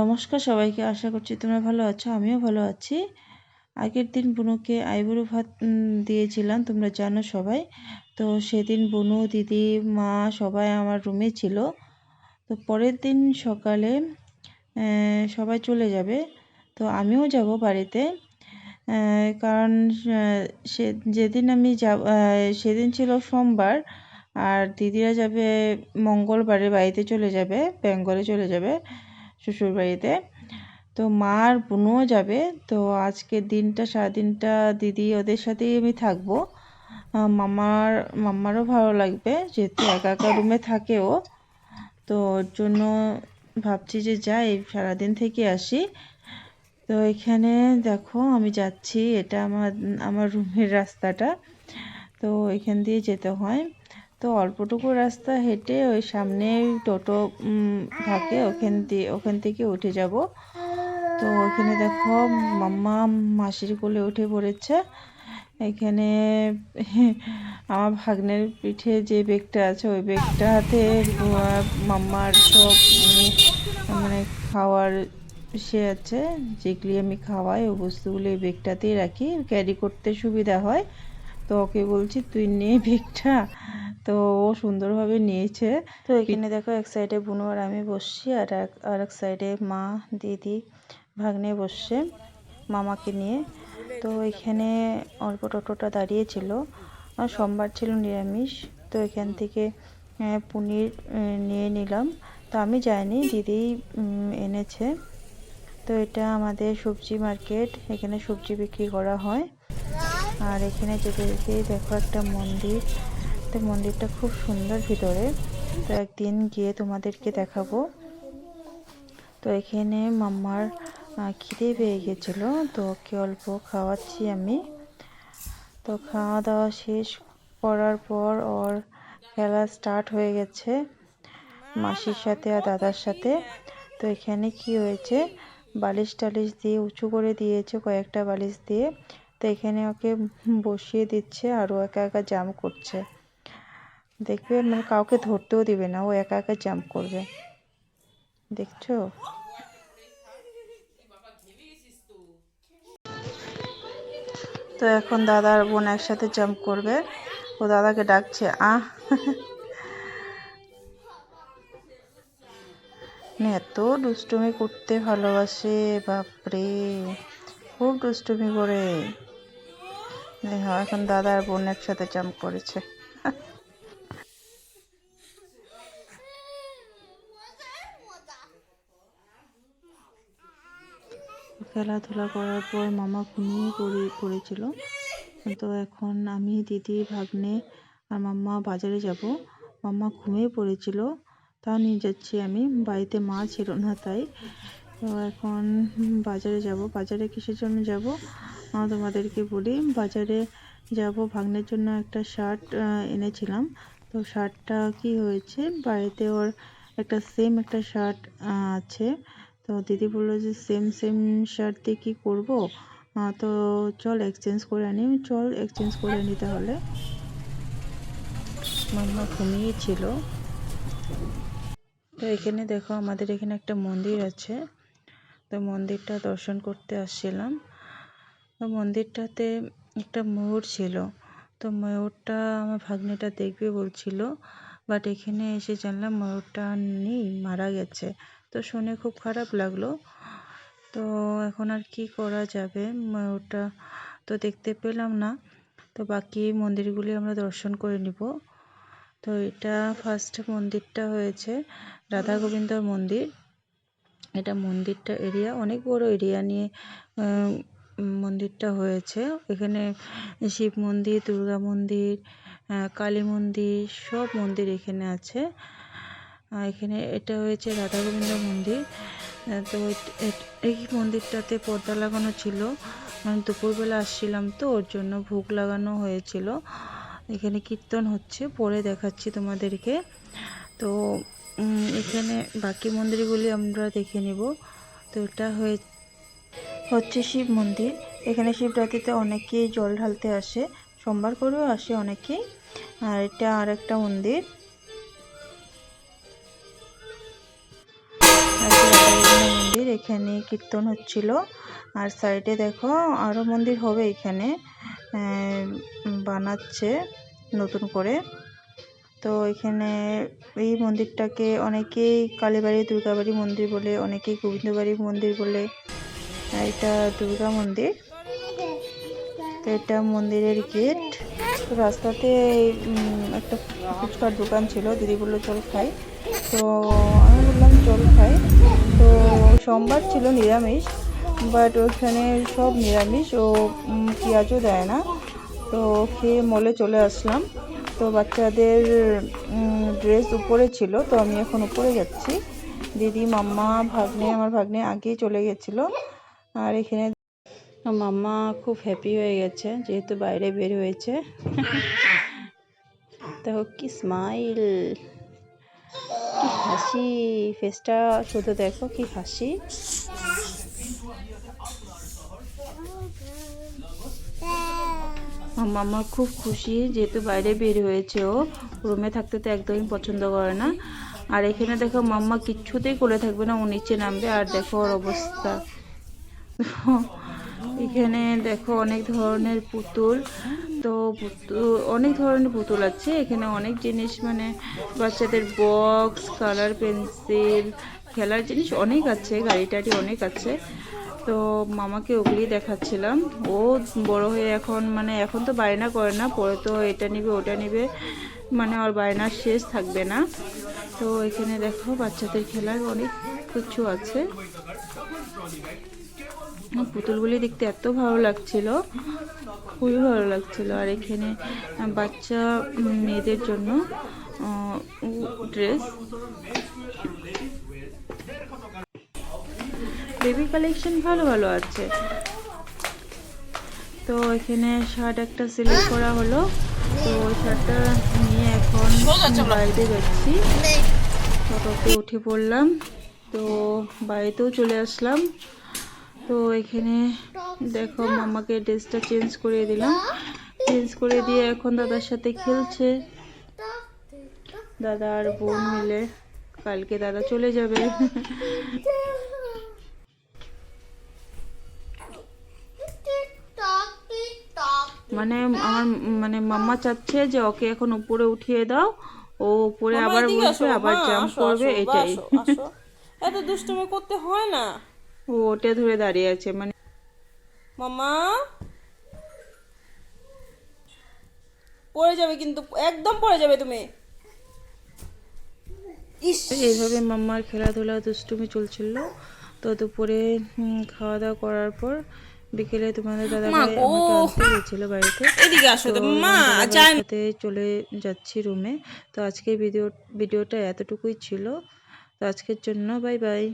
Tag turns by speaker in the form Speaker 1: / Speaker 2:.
Speaker 1: নমস্কার সবাইকে, আশা করছি তোমরা ভালো আছো, আমিও ভালো আছি। আগের দিন বুনুকে আইবুড়ো ভাত দিয়েছিলাম, তোমরা জানো সবাই। তো সেদিন বুনু, দিদি, মা সবাই আমার রুমে ছিল। তো পরের দিন সকালে সবাই চলে যাবে। তো আমিও যাব বাড়িতে কারণ সে, যেদিন আমি যাব সেদিন ছিল সোমবার, আর দিদিরা যাবে মঙ্গলবারে, বাড়িতে চলে যাবে, বেঙ্গলে চলে যাবে। শ্বশুর বাড়িতে তো মা আর বোনও যাবে। তো আজকের দিনটা, সারাদিনটা দিদি ওদের সাথেই আমি থাকব। মামার মাম্মারও ভালো লাগবে, যেহেতু একা একা রুমে থাকে ও। তো ওর জন্য ভাবছি যে যাই, সারাদিন থেকে আসি। তো এখানে দেখো, আমি যাচ্ছি, এটা আমার আমার রুমের রাস্তাটা। তো এখান দিয়ে যেতে হয়। তো অল্পটুকু রাস্তা হেঁটে ওই সামনে টোটো থাকে ওখান দিয়ে ওখান থেকে উঠে যাব। তো ওখানে দেখো মাম্মা মাসির কোলে উঠে পড়েছে। এখানে আমার ভাগ্নের পিঠে যে ব্যাগটা আছে ওই ব্যাগটাতে আহ, মাম্মার সব মানে খাওয়ার সে আছে যেগুলি আমি খাওয়াই ওই বস্তুগুলো এই ব্যাগটাতেই রাখি। ক্যারি করতে সুবিধা হয়। তো ওকে বলছি, তুই নে ব্যাগটা তো ও সুন্দরভাবে নিয়েছে। তো এখানে দেখো, এক সাইডে বুনু আর আমি বসছি, আর এক আর এক সাইডে মা, দিদি, ভাগ্নে বসছে মামাকে নিয়ে। তো এখানে অল্প টোটোটা দাঁড়িয়েছিল। আর সোমবার ছিল নিরামিষ, তো এখান থেকে পনির নিয়ে নিলাম। তো আমি যাইনি, দিদি এনেছে। তো এটা আমাদের সবজি মার্কেট এখানে সবজি বিক্রি করা হয়। আর এখানে যেতে যেতে দেখো একটা মন্দির। তো মন্দিরটা খুব সুন্দর ভিতরে। তো একদিন গিয়ে তোমাদেরকে দেখাবো। তো এখানে মাম্মার খিদে পেয়ে গেছিল। তো ওকে অল্প খাওয়াচ্ছি আমি। তো খাওয়া দাওয়া শেষ করার পর ওর খেলা স্টার্ট হয়ে গেছে মাসির সাথে আর দাদার সাথে। তো এখানে কি হয়েছে? বালিশ টালিশ দিয়ে উঁচু করে দিয়েছে কয়েকটা বালিশ দিয়ে। তো এখানে ওকে বসিয়ে দিচ্ছে আর ও একা একা জাম্প করছে। দেখবে মানে কাউকে ধরতেও দিবে না, ও একা একা জাম্প করবে। দেখছ? তো এখন দাদা আর বোন একসাথে জাম্প করবে। ও দাদাকে ডাকছে, আহ! মানে এত দুষ্টুমি করতে ভালোবাসে, বাপরে! খুব দুষ্টুমি করে। দেখো এখন দাদা আর বোন একসাথে জাম্প করেছে। খেলাধুলা করার পর মামা ঘুমিয়ে পড়ে, পড়েছিল। তো এখন আমি, দিদি, ভাগ্নে আর মাম্মা বাজারে যাব। মাম্মা ঘুমিয়ে পড়েছিল। তা নিয়ে যাচ্ছি আমি। বাড়িতে মা ছিল না তাই। তো এখন বাজারে যাব। বাজারে কিসের জন্য যাব? তোমাদেরকে বলি, বাজারে যাব, ভাগ্নের জন্য একটা শার্ট এনেছিলাম। তো শার্টটা কি হয়েছে, বাড়িতে ওর একটা সেম একটা শার্ট আছে। তো দিদি বলল যে সেম সেম শার্ট দিয়ে কী করব? তো চল এক্সচেঞ্জ করে আনি। চল এক্সচেঞ্জ করে আনি তাহলে। মাম্মা ঘুমিয়েছিল তো এখানে দেখো, আমাদের এখানে একটা মন্দির আছে। তো মন্দিরটা দর্শন করতে আসছিলাম। তো মন্দিরটাতে একটা ময়ূর ছিল। তো ময়ূরটা আমার ভাগ্নেটা দেখবে বলছিল বাট এখানে এসে জানলাম ময়ূরটা আর নেই, মারা গেছে। তো শুনে খুব খারাপ লাগল। তো এখন আর কি করা যাবে ময়ূরটা? তো দেখতে পেলাম না। তো বাকি মন্দিরগুলি আমরা দর্শন করে নিব। তো এটা ফার্স্ট মন্দিরটা হয়েছে রাধা গোবিন্দর মন্দির। এটা মন্দিরটা এরিয়া অনেক বড় এরিয়া নিয়ে মন্দিরটা হয়েছে। এখানে শিব মন্দির, দুর্গা মন্দির কালী মন্দির, সব মন্দির এখানে আছে। এখানে এটা হয়েছে রাধা গোবিন্দ মন্দির। তো এই মন্দিরটাতে পর্দা লাগানো ছিল। আমি দুপুরবেলা আসছিলাম তো, ওর জন্য ভোগ লাগানো হয়েছিল। এখানে কীর্তন হচ্ছে, পরে দেখাচ্ছি তোমাদেরকে। তো এখানে বাকি মন্দিরগুলি আমরা দেখে নিব। তো এটা হয়ে হচ্ছে শিব মন্দির। এখানে শিবরাত্রিতে অনেকেই জল ঢালতে আসে, সোমবার করেও আসে অনেকেই। আর এটা আর একটা মন্দির। মন্দির, এখানে কীর্তন হচ্ছিল। আর সাইডে দেখো আরও মন্দির হবে এখানে। বানাচ্ছে নতুন করে। তো এখানে এই মন্দিরটাকে অনেকেই কালীবাড়ি, দুর্গাবাড়ি মন্দির বলে, অনেকেই গোবিন্দবাড়ি মন্দির বলে এটা দুর্গা মন্দির। তো এটা মন্দিরের গেট। রাস্তাতে একটা ফুচকার দোকান ছিল। দিদি বলল, চল খাই। তো আমি বললাম, চল খাই। তো সোমবার ছিল নিরামিষ বাট ওখানে সব নিরামিষ। ও পেঁয়াজও দেয় না। তো খেয়ে মলে চলে আসলাম। তো বাচ্চাদের ড্রেস উপরে ছিল। তো আমি এখন উপরে যাচ্ছি। দিদি, মাম্মা, ভাগ্নে, আমার ভাগ্নে আগেই চলে গেছিল। আর এখানে মাম্মা খুব হ্যাপি হয়ে গেছে, যেহেতু বাইরে বের হয়েছে। দেখো কি স্মাইল কি হাসি ফেসটা শুধু দেখো কি হাসি। মাম্মা খুব খুশি, যেহেতু বাইরে বের হয়েছে ও রুমে থাকতে তো একদমই পছন্দ করে না। আর এখানে দেখো মাম্মা কিচ্ছুতেই করে থাকবে না, ও নিচে নামবে। আর দেখো ওর অবস্থা। এখানে দেখো অনেক ধরনের পুতুল। তো পুতুল অনেক ধরনের পুতুল আছে। এখানে অনেক জিনিস মানে বাচ্চাদের বক্স কালার পেন্সিল খেলার জিনিস অনেক আছে গাড়ি টাড়ি অনেক আছে। তো মামাকে ওগুলি দেখাচ্ছিলাম। ও বড় হয়ে এখন মানে এখন তো বায়না করে না, পরে তো এটা নিবে, ওটা নিবে মানে ওর বায়নার শেষ থাকবে না। তো এখানে দেখো বাচ্চাদের খেলার অনেক কিছু আছে। পুতুলগুলি দেখতে এত ভালো লাগছিল। খুবই ভালো লাগছিল। আর এখানে বাচ্চা মেয়েদের জন্য ড্রেস বেবি কালেকশন ভালো ভালো আছে। তো এখানে শার্ট একটা সিলেক্ট করা হলো। তো ওই শার্টটা নিয়ে এখন বাইরে যাচ্ছি। ফটোতে উঠে পড়লাম। তো বাড়িতেও চলে আসলাম। তো এখানে দেখো মামাকে ড্রেসটা চেঞ্জ করে দিলাম। চেঞ্জ করে দিয়ে এখন দাদার সাথে খেলছে। দাদা আর বোন মিলে কালকে দাদা চলে যাবে। মানে আমার মানে মাম্মা চাচ্ছে যে ওকে এখন উপরে উঠিয়ে দাও। ও উপরে আবার বসবে আবার জাম্প করবে এটাই।
Speaker 2: এত দুষ্টুমি করতে হয় না।
Speaker 1: ও ওটা ধরে দাঁড়িয়ে আছে মানে
Speaker 2: মামা? পড়ে যাবে কিন্তু একদম পড়ে যাবে তুমি।
Speaker 1: এইভাবে মাম্মার খেলাধুলা দুষ্টুমি চলছিল। তো দুপুরে খাওয়া দাওয়া করার পর বিকেলে তোমাদের দাদা ভাই আমাকে আনতে গেছিল বাড়িতে।
Speaker 2: এদিকে আসো
Speaker 1: তো।
Speaker 2: মা
Speaker 1: সাথে চলে যাচ্ছি রুমে। তো আজকের ভিডিও ভিডিওটা এতটুকুই ছিল। তো আজকের জন্য বাই বাই